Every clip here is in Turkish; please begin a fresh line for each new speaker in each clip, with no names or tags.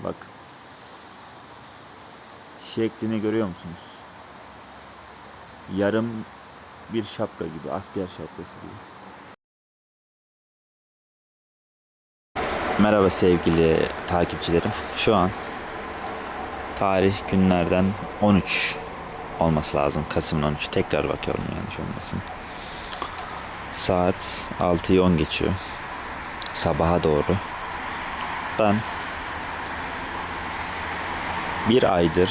Bakın. Şeklini görüyor musunuz? Yarım bir şapka gibi, asker şapkası gibi. Merhaba sevgili takipçilerim. Şu an tarih günlerden 13 olması lazım. Kasım'ın 13. Tekrar bakıyorum yanlış olmasın. Saat 6'yı 10 geçiyor. Sabaha doğru. Ben bir aydır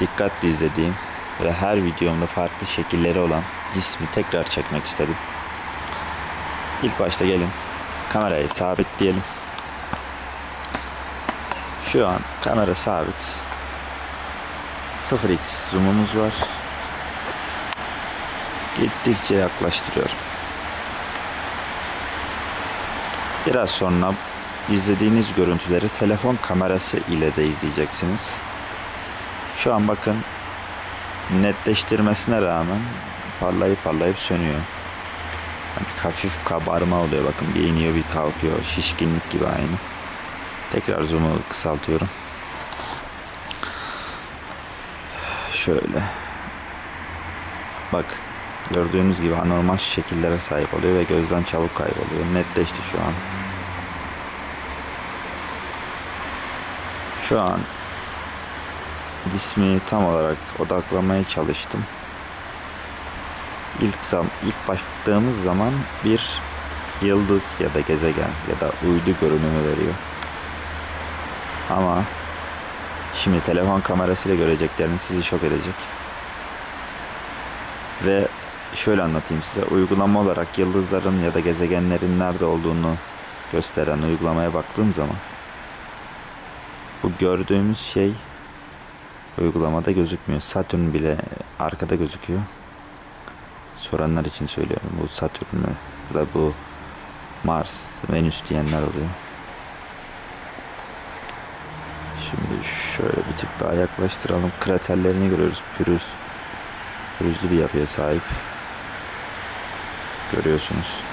dikkatle izlediğim ve her videomda farklı şekilleri olan cismi tekrar çekmek istedim. İlk başta gelin kamerayı sabitleyelim. Şu an kamera sabit. 0x zoom'umuz var. Gittikçe yaklaştırıyorum. Biraz sonra izlediğiniz görüntüleri telefon kamerası ile de izleyeceksiniz. Şu an bakın netleştirmesine rağmen parlayıp parlayıp sönüyor. Yani hafif kabarma oluyor bakın bir iniyor bir kalkıyor şişkinlik gibi aynı. Tekrar zoom'u kısaltıyorum. Şöyle. Bak gördüğünüz gibi anormal şekillere sahip oluyor ve gözden çabuk kayboluyor. Netleşti şu an. Şu an cismi tam olarak odaklamaya çalıştım. İlk zam ilk baktığımız zaman bir yıldız ya da gezegen ya da uydu görünümü veriyor. Ama şimdi telefon kamerasıyla görecekleriniz sizi şok edecek. Ve şöyle anlatayım size. Uygulama olarak yıldızların ya da gezegenlerin nerede olduğunu gösteren uygulamaya baktığım zaman bu gördüğümüz şey uygulamada gözükmüyor. Satürn bile arkada gözüküyor. Soranlar için söylüyorum. Bu Satürn mü? Ya da bu Mars, Venüs diyenler oluyor. Şimdi şöyle bir tık daha yaklaştıralım. Kraterlerini görüyoruz. Pürüz. Pürüzlü bir yapıya sahip. Görüyorsunuz.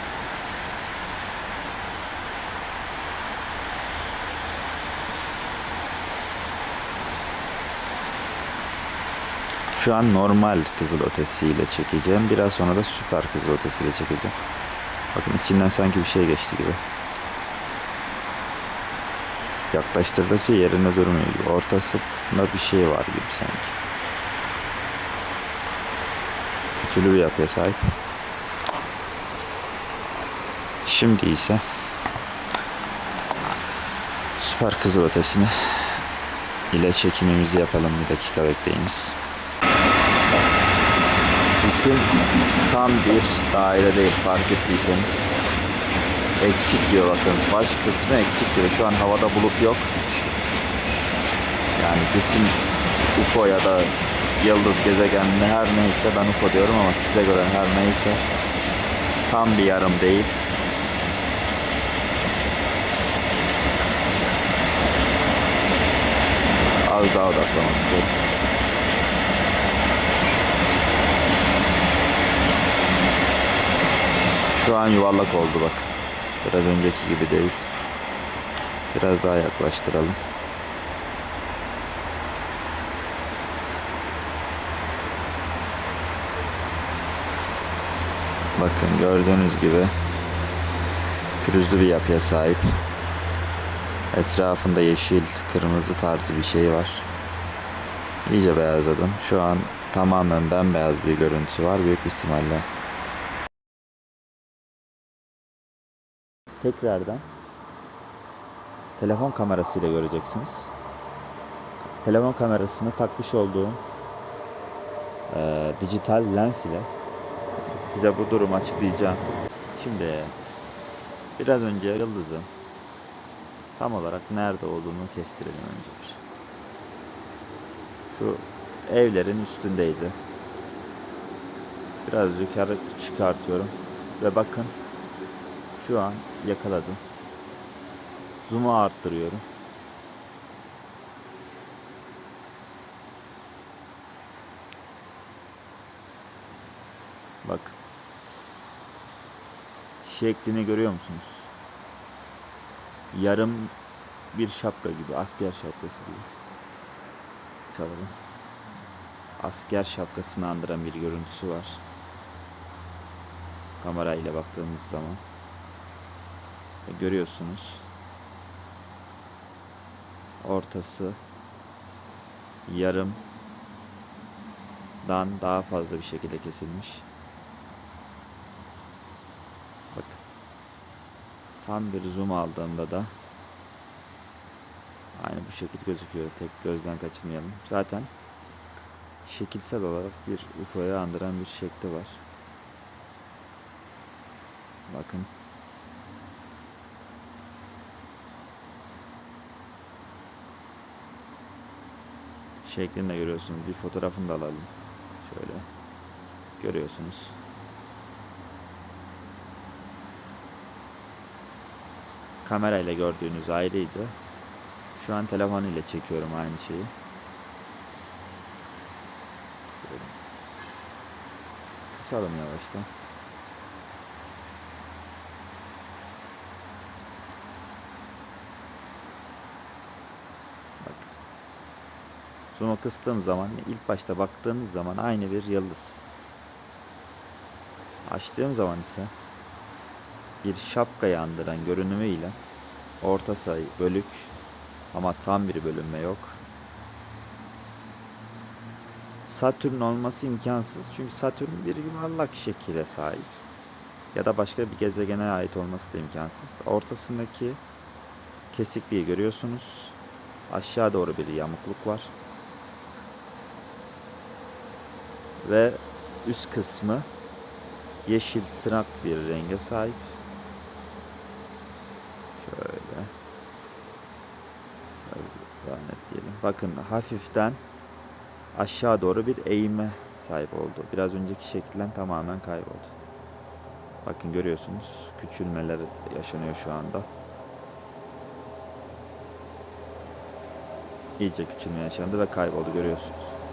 Şu an normal kızıl ötesiyle çekeceğim. Biraz sonra da süper kızıl ötesiyle çekeceğim. Bakın içinden sanki bir şey geçti gibi. Yaklaştırdıkça yerinde durmuyor gibi. Ortasında bir şey var gibi sanki. Kötülü bir yapıya sahip. Şimdi ise süper kızıl ötesini ile çekimimizi yapalım. Bir dakika bekleyiniz. Cisim tam bir daire değil fark ettiyseniz. Eksik diyor bakın. Baş kısmı eksik diyor. Şu an havada bulut yok. Yani cisim UFO ya da yıldız gezegen ne her neyse ben UFO diyorum ama size göre her neyse tam bir yarım değil. Az daha odaklamak istiyorum. Şu an yuvarlak oldu bakın. Biraz önceki gibi değil. Biraz daha yaklaştıralım. Bakın gördüğünüz gibi pürüzlü bir yapıya sahip. Etrafında yeşil, kırmızı tarzı bir şey var. İyice beyazladım. Şu an tamamen bembeyaz bir görüntüsü var büyük ihtimalle. Tekrardan telefon kamerasıyla göreceksiniz. Telefon kamerasını takmış olduğum eee, dijital lens ile size bu durumu açıklayacağım. Şimdi biraz önce yıldızın tam olarak nerede olduğunu kestirelim önce. Şu evlerin üstündeydi. Biraz yukarı çıkartıyorum ve bakın şu an yakaladım. Zoom'u arttırıyorum. Bak. Şeklini görüyor musunuz? Yarım bir şapka gibi, asker şapkası gibi. Çalalım. Asker şapkasını andıran bir görüntüsü var. Kamerayla baktığımız zaman. Ve görüyorsunuz. Ortası yarım dan daha fazla bir şekilde kesilmiş. Bakın. Tam bir zoom aldığımda da aynı bu şekil gözüküyor. Tek gözden kaçırmayalım. Zaten şekilsel olarak bir UFO'ya andıran bir şekli var. Bakın. Şeklini de görüyorsunuz. Bir fotoğrafını da alalım. Şöyle. Görüyorsunuz. Kamerayla gördüğünüz ayrıydı. Şu an telefon ile çekiyorum aynı şeyi. Kısalım yavaştan. Zoom'u kıstığım zaman ilk başta baktığınız zaman aynı bir yıldız. Açtığım zaman ise bir şapkayı andıran görünümüyle orta sayı bölük ama tam bir bölünme yok. Satürn olması imkansız çünkü Satürn bir yuvarlak şekile sahip ya da başka bir gezegene ait olması da imkansız. Ortasındaki kesikliği görüyorsunuz. Aşağı doğru bir yamukluk var. Ve üst kısmı yeşil tırnak bir renge sahip. Şöyle. Biraz netleyelim. Bakın hafiften aşağı doğru bir eğime sahip oldu. Biraz önceki şekilden tamamen kayboldu. Bakın görüyorsunuz küçülmeler yaşanıyor şu anda. İyice küçülme yaşandı ve kayboldu görüyorsunuz.